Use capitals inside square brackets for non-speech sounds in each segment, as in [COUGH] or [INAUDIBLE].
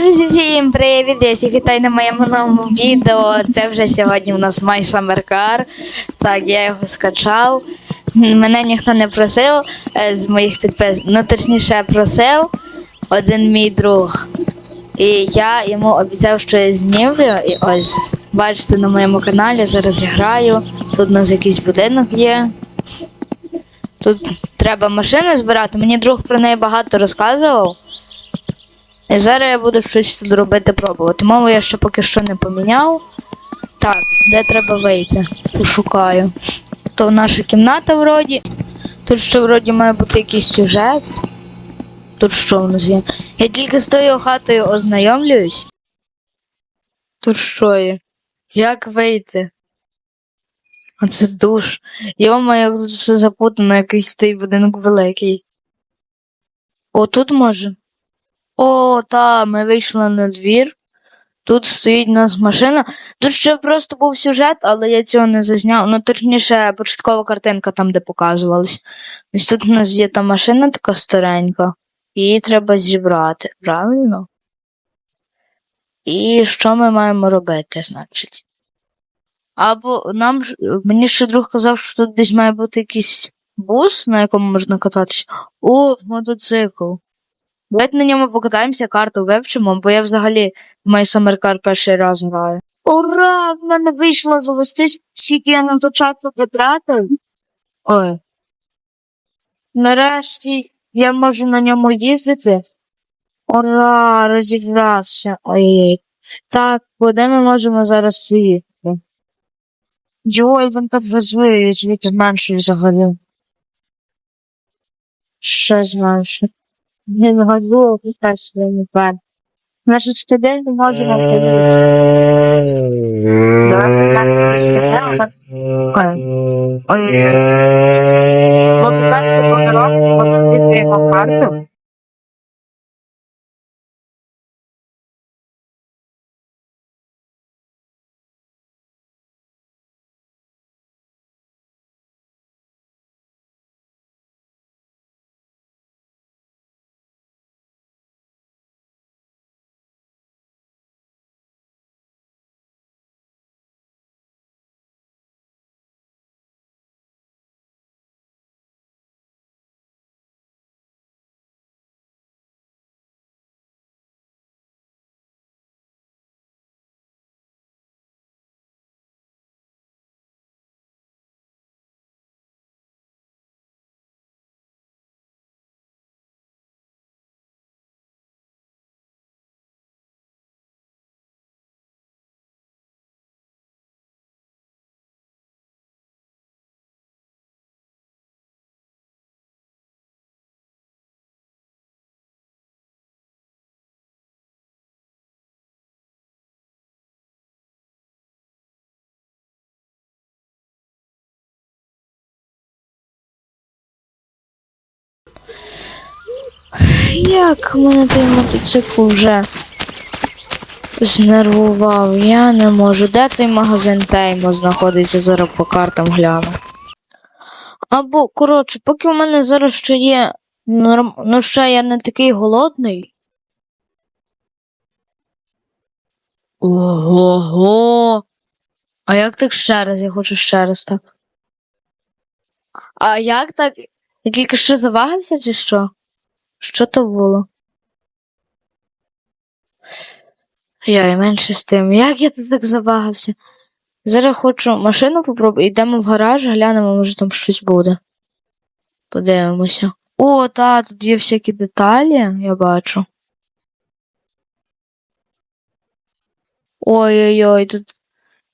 Друзі, всім привіт! Я всіх вітаю на моєму новому відео. Це вже сьогодні у нас My Summer Car. Так, я його скачав. Мене ніхто не просив е, з моїх підписників. Ну, точніше, просив один мій друг. І я йому обіцяв, що я знімлю. І ось, бачите, на моєму каналі зараз я граю. Тут у нас якийсь будинок є. Тут треба машину збирати. Мені друг про неї багато розказував. І зараз я буду щось робити пробувати. Мову я ще поки що не поміняв. Так, де треба вийти? Пошукаю. То наша кімната вроді. Тут ще вроді має бути якийсь сюжет. Тут що в нас є? Я тільки з тою хатою ознайомлююсь. Тут що є? Як вийти? А це душ. Йома, як все запутано, якийсь той будинок великий. О, тут може. О, та, ми вийшли на двір. Тут стоїть у нас машина. Тут ще просто був сюжет, але я цього не зазняв. Ну, точніше, початкова картинка там, де показувалась. Ось тут у нас є та машина така старенька. Її треба зібрати, правильно? І що ми маємо робити, значить? Або нам мені ще друг казав, що тут десь має бути якийсь бус, на якому можна кататися. О, мотоцикл. Давайте на ньому покатаємося, карту вивчимо, бо я взагалі в My Summer Car перший раз граю. Ура! В мене вийшло завестись, скільки я на то часу потратив. Ой. Нарешті я можу на ньому їздити. Ура! Розігрався. Ой. Так, куди ми можемо зараз поїхати? Йой, він так розвиє, звідти зменшує взагалі. Що зменшує? Він газу теж не пар. Значить, щодень ми можемо Ой. Ой. Покидати подарунки, попросити його карту. Як мене той мотоцикл вже знервував, я не можу. Де той магазин Теймо знаходиться зараз по картам гляну. Або, коротше, поки у мене зараз ще є норм... ну ще я не такий голодний. Ого. А як так ще раз? Я хочу ще раз так. А як так? Я тільки що завагався чи що? Що то було? Я і менше з тим. Як я тут так забагався? Зараз хочу машину попробувати. Йдемо в гараж, глянемо, може там щось буде. Подивимося. О, та, тут є всякі деталі, я бачу. Ой-ой-ой, тут.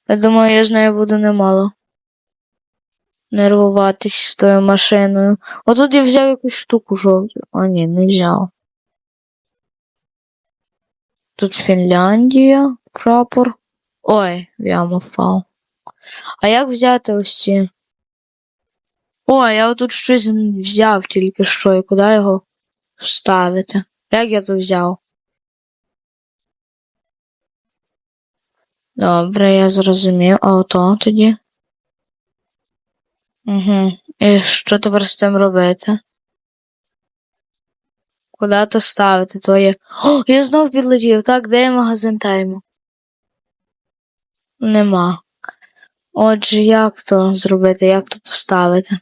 Я думаю, я з нею буду немало. Нервуватись з тою машиною. Отут я взяв якусь штуку жовту. А ні, не взяв. Тут Фінляндія, прапор. Ой, яму впав. А як взяти ось ці? Ой, я отут щось взяв тільки що, і куди його вставити? Як я то взяв? Добре, я зрозумів. А ото тоді? Угу. І що тепер з тим робити? Куди то ставити твоє. О, я знов підлетів. Так, де є магазин тайму? Нема. Отже, як то зробити, як то поставити?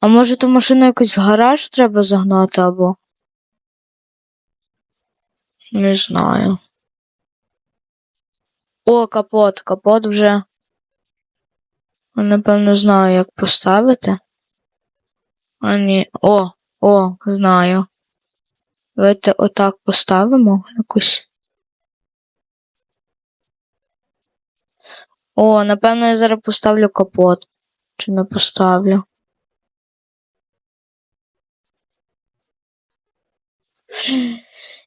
А може ту машину якось в гараж треба загнати або. Не знаю. О, капот, капот вже. Я, Напевно, знаю, як поставити. А ні. О, о, знаю. Давайте отак поставимо якусь. О, напевно, я зараз поставлю капот. Чи не поставлю?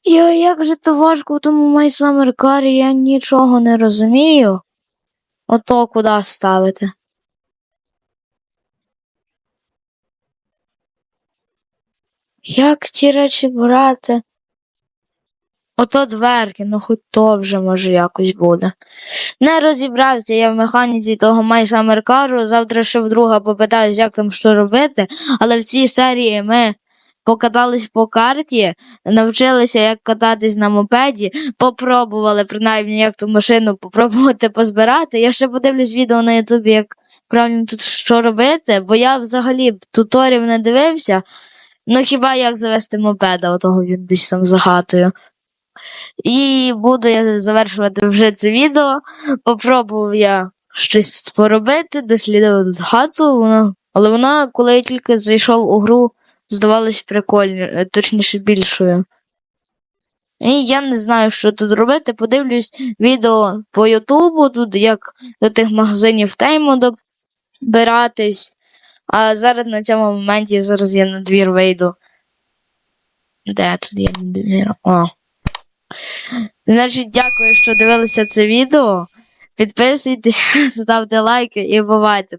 Йо, як же то важко в тому Car, я нічого не розумію. Ото куди ставити. Як ті речі брати? Ото дверки, ну хоч то вже може якось буде. Не розібрався я в механіці того Summer завтра ще вдруга попитаюсь, як там що робити, але в цій серії ми покатались по карті, навчилися, як кататись на мопеді, попробували принаймні, як ту машину попробувати позбирати. Я ще подивлюсь відео на Ютубі, як правильно тут що робити, бо я взагалі туторів не дивився. Ну хіба як завести мопеда, отого він десь там за хатою. І буду я завершувати вже це відео. Попробував я щось поробити, дослідив хату, вона, але вона, коли я тільки зайшов у гру, здавалась прикольною, точніше більшою. І я не знаю, що тут робити. Подивлюсь відео по Ютубу, тут як до тих магазинів тайму добиратись. А зараз на цьому моменті зараз я на двір вийду. Де тут я на двір? О. Значить, дякую, що дивилися це відео. Підписуйтесь, [LAUGHS] ставте лайки і бувайте.